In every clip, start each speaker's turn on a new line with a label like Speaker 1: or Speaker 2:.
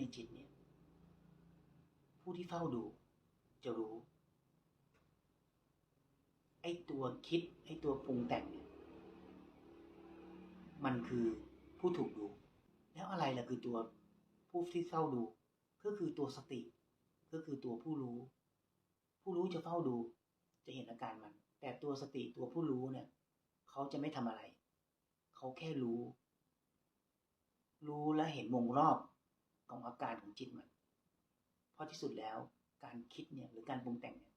Speaker 1: ในจิตเนี่ย ผู้ที่เฝ้าดู จะรู้ ไอ้ตัวคิด ไอ้ตัวปรุงแต่งเนี่ยมันคือผู้ถูกดู แล้วอะไรล่ะคือตัวผู้ที่เฝ้าดู ก็คือตัวสติ ก็คือตัวผู้รู้ ผู้รู้จะเฝ้าดู จะเห็นอาการมัน แต่ตัวสติตัวผู้รู้เนี่ย เขาจะไม่ทำอะไร เขาแค่รู้ รู้และเห็นวงรอบ ของอาการของจิตมัน เพราะที่สุดแล้วการคิดเนี่ยหรือการปรุงแต่งเนี่ย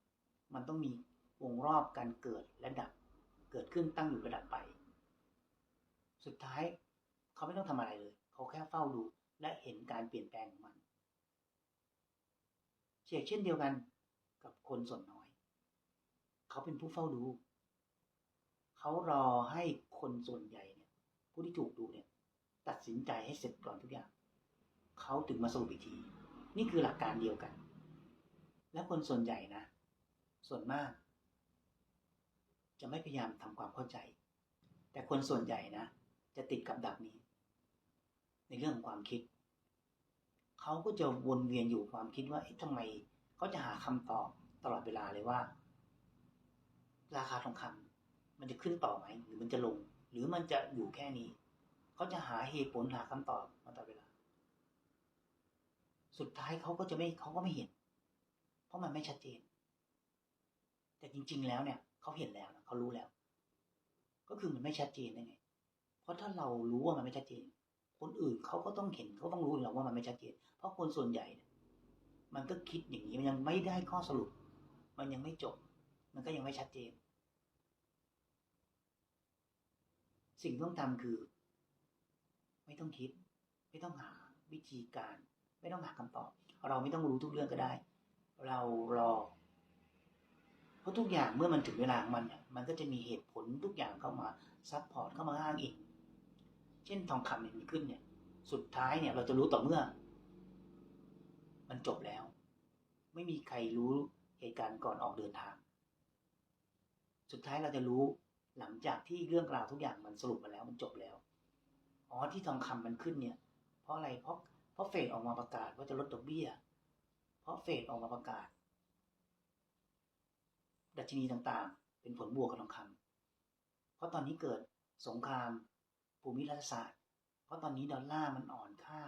Speaker 1: มันต้องมีวงรอบการเกิดและดับ เกิดขึ้นตั้งอยู่ระดับไป สุดท้ายเขาไม่ต้องทำอะไรเลย เขาแค่เฝ้าดูและเห็นการเปลี่ยนแปลงของมันเช่นเช่นเดียวกันกับคนส่วนน้อย เขาเป็นผู้เฝ้าดู เขารอให้คนส่วนใหญ่เนี่ยผู้ที่ถูกดูเนี่ยตัดสินใจให้เสร็จก่อนทุกอย่าง เขาถึงมาสรุปอีกที นี่คือหลักการเดียวกัน และคนส่วนใหญ่นะ ส่วนมาก จะไม่พยายามทำความเข้าใจ แต่คนส่วนใหญ่นะ จะติดกับดักนี้ ในเรื่องของความคิด เขาก็จะวนเวียนอยู่ความคิดว่าเอ๊ะทำไมเขาจะหาคำตอบตลอดเวลาเลยว่า ราคาทองคำมันจะขึ้นต่อไหมหรือมันจะลง หรือมันจะอยู่แค่นี้ เขาจะหาเหตุผลหาคำตอบมาตลอดเวลา สุดท้ายเขาก็จะไม่เขาก็ไม่เห็น เพราะมันไม่ชัดเจน แต่จริง ๆ แล้วเนี่ยเขาเห็นแล้วนะเขารู้แล้ว ก็คือมันไม่ชัดเจนได้ไง เพราะถ้าเรารู้ว่ามันไม่ชัดเจน คนอื่นเขาก็ต้องเห็นเขาต้องรู้อยู่แล้วว่ามันไม่ชัดเจน เพราะคนส่วนใหญ่เนี่ยมันก็คิดอย่างนี้มันยังไม่ได้ข้อสรุป มันยังไม่จบ มันก็ยังไม่ชัดเจน สิ่งที่ต้องทำคือ ไม่ต้องคิด ไม่ต้องหาวิธีการ ไม่ต้องหาคำตอบ เราไม่ต้องรู้ทุกเรื่องก็ได้ เรารอ เพราะทุกอย่างเมื่อมันถึงเวลาของมันเนี่ยมันก็จะมีเหตุผลทุกอย่างเข้ามาซัพพอร์ตเข้ามาอ้างอิงเช่นทองคำเนี่ยมันขึ้นเนี่ย สุดท้ายเนี่ย เราจะรู้ต่อเมื่อ มันจบแล้ว ไม่มีใครรู้เหตุการณ์ก่อนออกเดินทาง สุดท้ายเราจะรู้หลังจากที่เรื่องราวทุกอย่างมันสรุปมาแล้วมันจบแล้ว อ๋อที่ทองคำมันขึ้นเนี่ย เพราะอะไร เพราะ เพราะเฟดออกมาประกาศว่าจะลดดอกเบี้ย เพราะเฟดออกมาประกาศ ดัชนีต่างๆ เป็นผลบวกกับทองคำเพราะตอนนี้เกิดสงครามภูมิรัฐศาสตร์ เพราะตอนนี้ดอลลาร์มันอ่อนค่า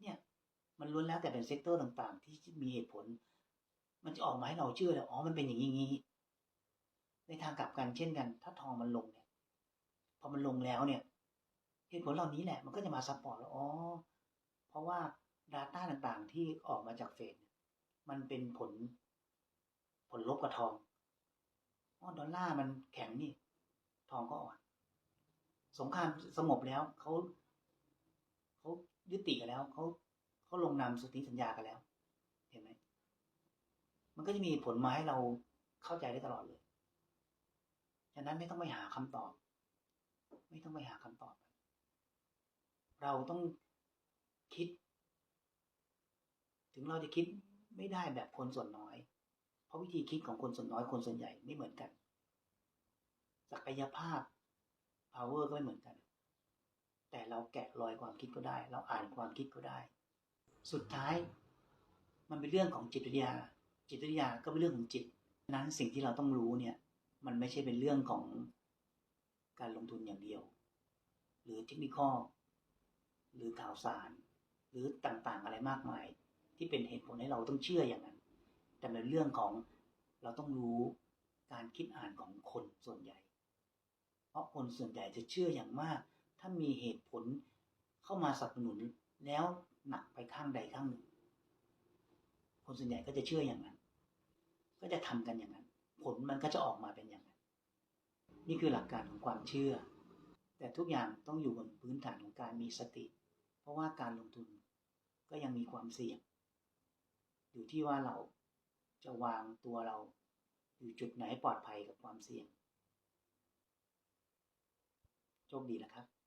Speaker 1: เนี่ยมันล้วนแล้วแต่เป็นเซกเตอร์ต่างๆ ที่มีเหตุผล มันจะออกมาให้เราเชื่อเลยอ๋อมันเป็นอย่างนี้ในทางกลับกันเช่นกัน ถ้าทองมันลงเนี่ย พอมันลงแล้วเนี่ย เหตุผลเหล่านี้แหละมันก็จะมาซัพพอร์ตแล้วอ๋อเพราะว่า Data ต่างๆ ที่ออกมาจากเฟดมันเป็นผล ผลลบกับทองอ๋อดอลลาร์มันแข็งนี่ ทองก็อ่อน สงครามสงบแล้วเขาเขายุติกันแล้วเขาเขาลงนามสนธิสัญญากันแล้ว เห็นไหมมันก็จะมีผลมาให้เราเข้าใจได้ตลอดเลย ฉะนั้นไม่ต้องไปหาคำตอบ ไม่ต้องไปหาคำ เราต้องคิด ถึงเราจะคิดไม่ได้แบบคนส่วนน้อย เพราะวิธีคิดของคนส่วนน้อยคนส่วนใหญ่ไม่เหมือนกัน ศักยภาพ power ก็ไม่เหมือนกัน แต่เราแกะรอยความคิดก็ได้ เราอ่านความคิดก็ได้ สุดท้าย มันเป็นเรื่องของจิตวิทยา จิตวิทยาก็เป็นเรื่องของจิตนั้นสิ่งที่เราต้องรู้เนี่ย มันไม่ใช่เป็นเรื่องของการลงทุนอย่างเดียว หรือเทคนิค หรือข่าวสาร หรือต่างๆอะไรมากมาย ที่เป็นเหตุผลให้เราต้องเชื่ออย่างนั้น แต่เป็นเรื่องของเราต้องรู้การคิดอ่านของคนส่วนใหญ่ เพราะคนส่วนใหญ่จะเชื่ออย่างมาก ถ้ามีเหตุผลเข้ามาสนับสนุนแล้วหนักไปข้างใดข้างหนึ่ง คนส่วนใหญ่ก็จะเชื่ออย่างนั้น ก็จะทำกันอย่างนั้น ผลมันก็จะออกมาเป็นอย่างนั้น นี่คือหลักการของความเชื่อ แต่ทุกอย่างต้องอยู่บนพื้นฐานของการมีสติ ราะว่าการลงทุนก็ยังมีความเสี่ยง อยู่ที่ว่าเราจะวางตัวเราอยู่จุดไหนปลอดภัยกับความเสี่ยง โชคดีนะครับ